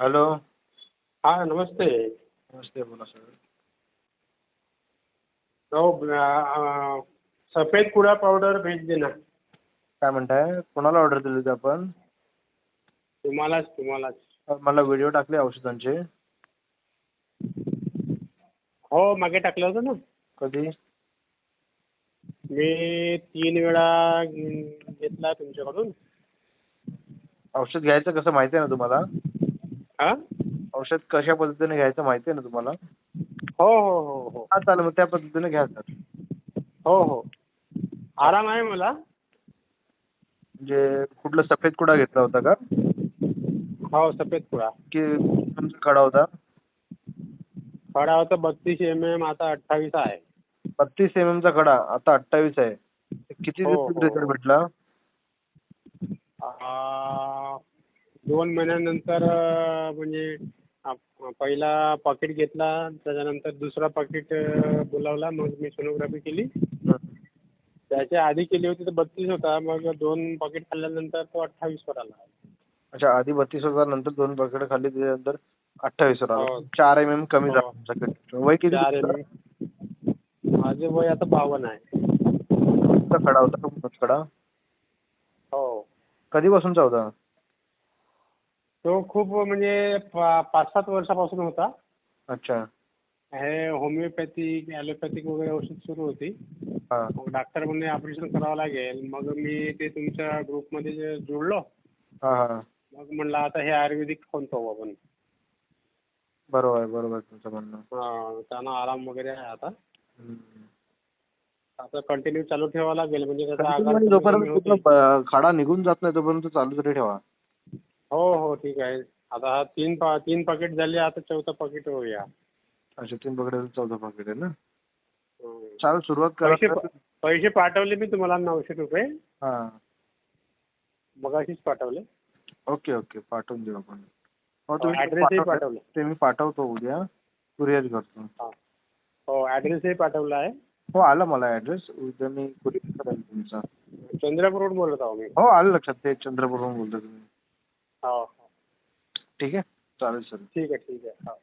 Hello. हा नमस्ते. नमस्ते बोला sir. हो अं, सफेद कुडा पावडर भेज देना. काय म्हणताय? कोणाला ऑर्डर दिली होती आपण? तुम्हालाच तुम्हालाच. मला व्हिडिओ टाकले औषधांचे. हो मागे टाकलं होतं ना. कधी? मी तीन वेळा घेतला तुमच्याकडून. औषध घ्यायचं कसं माहिती आहे ना तुम्हाला? हा? औषध कशा पद्धतीने घ्यायचं माहिती आहे ना तुम्हाला? हो हो हो हो. हा चालेल मग त्या पद्धतीने घ्या सर. हो हो. आराम आहे मला. म्हणजे कुठलं सफेद कुडा घेतला होता का? हो सफेद कुडा. की तुमचा कडा होता? खडा होता बत्तीस एम एम आता अठ्ठावीस आहे. बत्तीस एम एमचा कडा आता अठ्ठावीस आहे. किती हो, दिवसात हो, रिझल्ट हो. भेटला? आ, दोन महिन्यानंतर अं, म्हणजे आप- पहिला पाकिट घेतला त्याच्यानंतर दुसरा पाकिट बोलावला. मग मी सोनोग्राफी केली. त्याच्या आधी केली होती तर बत्तीस होता. मग दोन पाकिट खाल्ल्यानंतर तो अठ्ठावीसवर आला. अच्छा आधी बत्तीस होता नंतर दोन पकडे खाल्ली त्याच्यानंतर अठ्ठावीस वर आला. हो. चार एम एम कमी हो. झाला तुमचा. वय किती चार तुमचं? माझे वय आता बावन्न आहे. कोणता कडा होता कडा? हो. कधीपासूनचा होता? तो खूप म्हणजे पा- पाच सात वर्षापासून होता. अच्छा. हे होमिओपॅथिक ॲलोपॅथिक वगैरे औषध सुरू होती. हा. मग डॉक्टर म्हणले ऑपरेशन करावं लागेल. मग मी ते तुमच्या ग्रुपमध्ये जे जोडलो. हा हा. मग म्हणलं आता हे आयुर्वेदिक खाऊन पाहू आपण. बरोबर आहे बरोबर आहे तुमचं म्हणणं. हा, त्यांना आराम वगैरे आहे आता. हम्म. आता कंटिन्यू चालू ठेवावं लागेल. म्हणजे आजार कमी जोपर्यंत कमी ब- खाडा निघून जात नाही तोपर्यंत चालू तरी ठेवा. हो हो ठीक आहे. आता हा तीन पा तीन पाकिट झाले आता चौथा पाकिट होऊया. अच्छा तीन पकडे चौदा पाकिट आहे ना? हं. चालेल सुरुवात पैसे करा पैसे पाठवले मी तुम्हाला नऊशे रुपये. हा. मगाशीच पाठवले. ओके ओके पाठवून देऊ आपण. हो ॲड्रेसही पाठवलं. पाठवले. ते मी पाठवतो उद्या. कुरिअर करतो. हा. हो ॲड्रेसही पाठवला आहे. हो आलं मला ॲड्रेस उद्या मी कुरिअर करेल तुमचा. चंद्रपूरहून बोलत आहो मी. हो आलं लक्षात. ते चंद्रपूरहून बोलतो तुम्ही. हो हो. ठीक आहे? चालेल सर ठीक आहे ठीक आहे. हो.